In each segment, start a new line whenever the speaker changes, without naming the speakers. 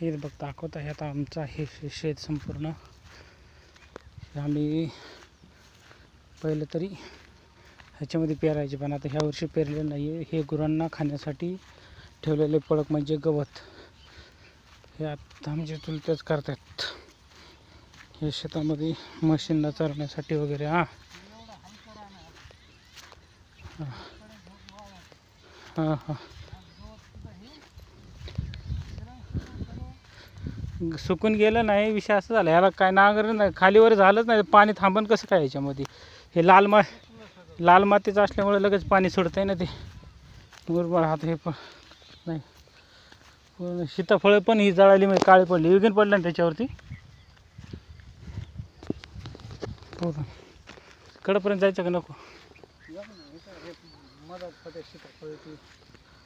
हे बघ दाखवत आहे आता आमचं हे शेत संपूर्ण. आम्ही पहिलं तरी ह्याच्यामध्ये पेरायचे पण आता ह्या वर्षी पेरलेलं नाही आहे हे गुरांना खाण्यासाठी ठेवलेले पळक म्हणजे गवत. हे आता आमचे चुलतेच करतात. हे शेतामध्ये मशीनला चरण्यासाठी वगैरे हां. हां हां. सुकून गेलं नाही विषय असं झाला. ह्याला काय नांगर नाही खालीवर झालंच नाही. पाणी थांबन कसं काय याच्यामध्ये? हे लाल मा लाल मातीचं असल्यामुळे लगेच पाणी सोडतंय ना ते. बरोबर हात हे पण नाही. पूर्ण सीताफळं पण ही जळाली म्हणजे काळी पडली. विघीन पडलं ना त्याच्यावरती? पूर्ण. कडपर्यंत जायचं का नको?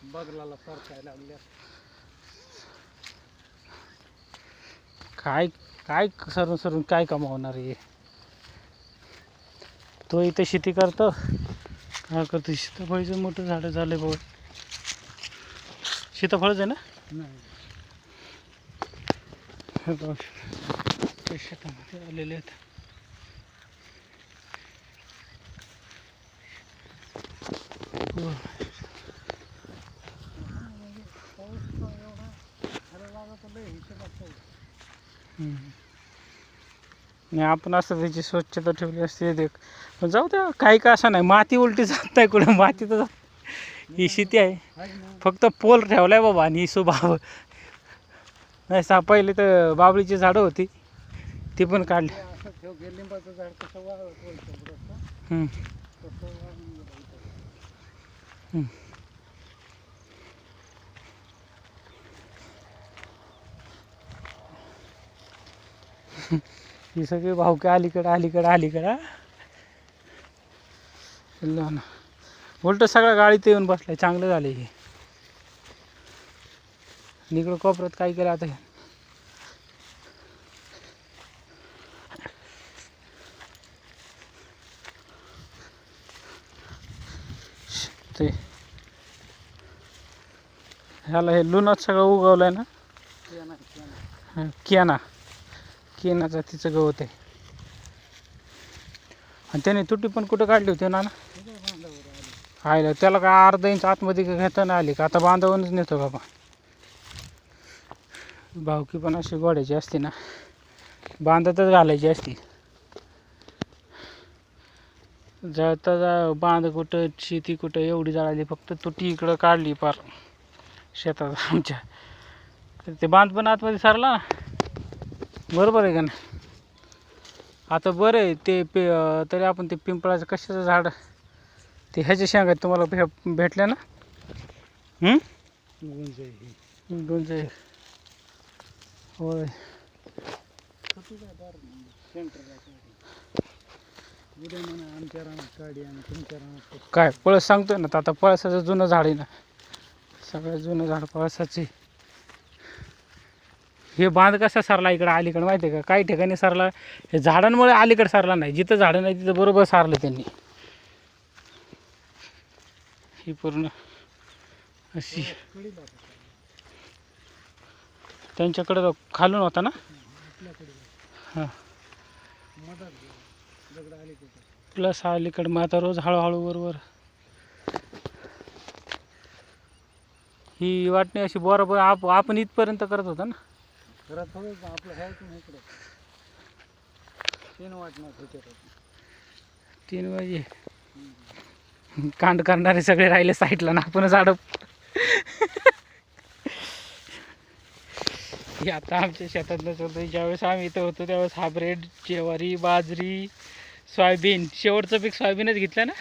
बगलाला सरकायला लागल्या.
काय काय सरून सरून काय कमावणार आहे तो इथे शेती करतो. काय करतो? सीताफळीचं मोठं झाडं झालं बघ. सीताफळच आहे ना?
नाही
शेतामध्ये आलेले आहेत. Oh. नाही आपण असं त्याची स्वच्छता ठेवली असते ते पण जाऊ द्या काही का असं नाही. माती उलटी जात नाही कुठं. माती तर जात ही शेती आहे. फक्त पोल ठेवला आहे बाबा आणि स्वभाव. नाही सा पहिले तर बाबळीची झाडं होती. ती पण काढली. ही सगळी भावके अलीकडं अलीकडं अलीकडं ना। उलट सगळ्या गाडीत येऊन बसलाय चांगलं झालं हे. आणि इकडं कोपऱ्यात काय केलं आता हे? ते ह्याला हे लुणात सगळं उगवलंय ना. कियाना केना जातीचं गवत आहे. आणि त्याने तुटी पण कुठं काढली होती हो ना
ना
आयला त्याला काय अर्धा इंच आतमध्ये का आली का? आता बांधवूनच नेतो बाबा. भावकी पण अशी गोड्याची असते ना. बांधातच घालायची असती. जळता जा बांध कुठं शेती कुठं एवढी जळाली फक्त तुटी इकडं काढली पार. शेतात आमच्या. तर ते बांध पण आतमध्ये सरला ना. बरोबर आहे का नाही? आता बरं आहे ते पे तरी आपण ते पिंपळाचं कशाचं झाड ते ह्याच्या शेंगा आहेत तुम्हाला भे भेटल्या ना? दोनशे होय.
काय आहे.
पळस सांगतोय ना तर आता पळसाचं जुनं झाड आहे ना. सगळ्यात जुनं झाड पळसाचे हे बांध कसा सरला इकडं अलीकडं माहिती आहे का? काही ठिकाणी सरला हे झाडांमुळे अलीकडं सरला नाही. जिथं झाडं नाही तिथं बरोबर सारलं त्यांनी. ही पूर्ण अशी त्यांच्याकडं त्यांच्याकडे खालून होता ना? हां. प्लस अलीकडं मग आता रोज हळूहळू बरोबर. ही वाटणी अशी बरोबर आप आपण इथपर्यंत करत होता ना?
घरात थोडं आपलं ह्याच तुम्ही इकडे. तीन वाटणार होते
तीन वाजे. कांड करणारे सगळे राहिले साईडला ना आपणच अडप हे आता आमच्या शेतात नसतं ज्यावेळेस आम्ही इथं होतो त्यावेळेस हा ब्रेड ज्वारी बाजरी सोयाबीन शेवटचं पीक सोयाबीनच घेतलं ना?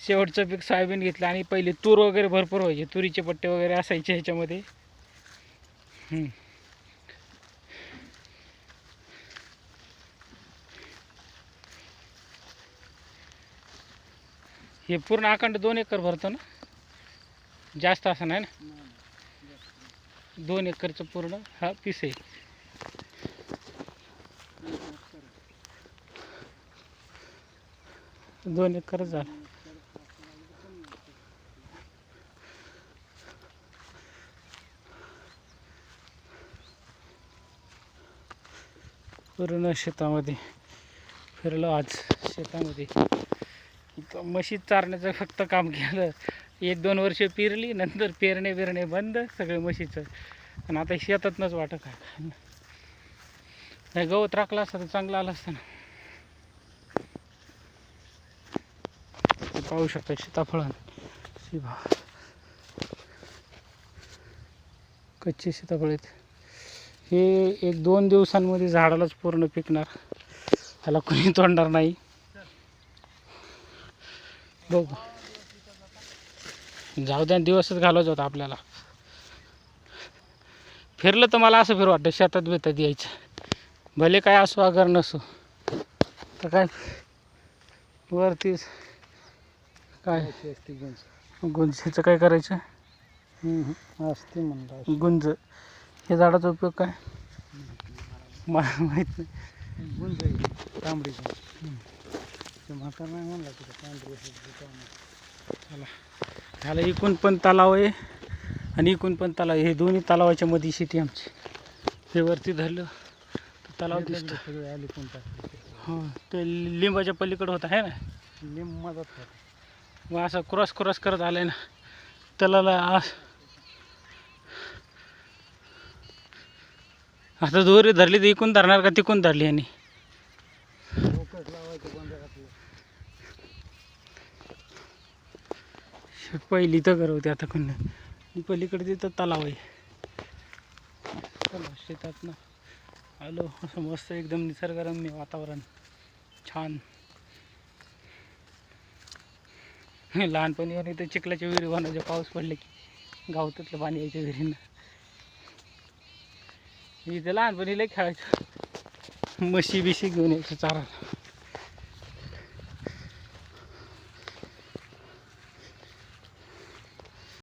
शेवटचं पीक सोयाबीन घेतलं आणि पहिले तूर वगैरे भरपूर व्हायचे तुरीचे पट्टे वगैरे असायचे ह्याच्यामध्ये. हे पूर्ण अखंड दोन एकर भरतो ना? जास्त असं नाही ना? दोन एकरचं पूर्ण हा पीस आहे. दोन एकर झालं. पूर्ण शेतामध्ये फिरलो आज शेतामध्ये. इथं म्हशी चारण्याचं फक्त काम केलं. एक दोन वर्ष पेरली नंतर पेरणे बिरणे बंद सगळे म्हशीचं. आणि आता शेतातनंच वाटत काय? नाही गवत राखला असता तर चांगलं आलं असतं ना. पाहू शकता सीताफळ शिभा कच्चे सीताफळ आहेत. हे एक दोन दिवसांमध्ये झाडालाच पूर्ण पिकणार. ह्याला कोणी तोडणार नाही. बघू. जाऊ द्या दिवसच घालवायचा होता आपल्याला. फिरलं तर मला असं फिर वाटतं शेतात बितात यायचं. भले काय असो अगर नसो. तर काय? वरतीच काय? गुंजेचं काय करायचं.
असते म्हणलं
गुंज. हे झाडाचा उपयोग काय? मला माहीत नाही.
गुंज तांबडी गुंज ते म्हातार नाही म्हणला.
चला. ह्याला इकून पण तलाव आहे आणि इकून पण तलाव आहे. हे दोन्ही तलावाच्या मध्ये शेती आमची. हे वरती धरलं तर तलाव दिसतं.
सगळे आले
हो ते लिंबाच्या पलीकडे होता आहे ना?
लिंब मदत
मग असं क्रॉस क्रॉस करत आलाय ना. तलाला आता दोरी धरली तर इकून धरणार का तिकून धरली यांनी? पहिली तर करवते आता कोण. पलीकडे तिथं तलाव आहे. चला शेतात ना. आलो. असं मस्त एकदम निसर्गरम्य वातावरण. छान. लहानपणी इथं चिखलाच्या विहिरी बनायचे पाऊस पडले की गावतातलं पाणी यायच्या विहिरींना इथं लहानपणी लय खेळायचं. म्हशी बिशी घेऊन यायचं चारा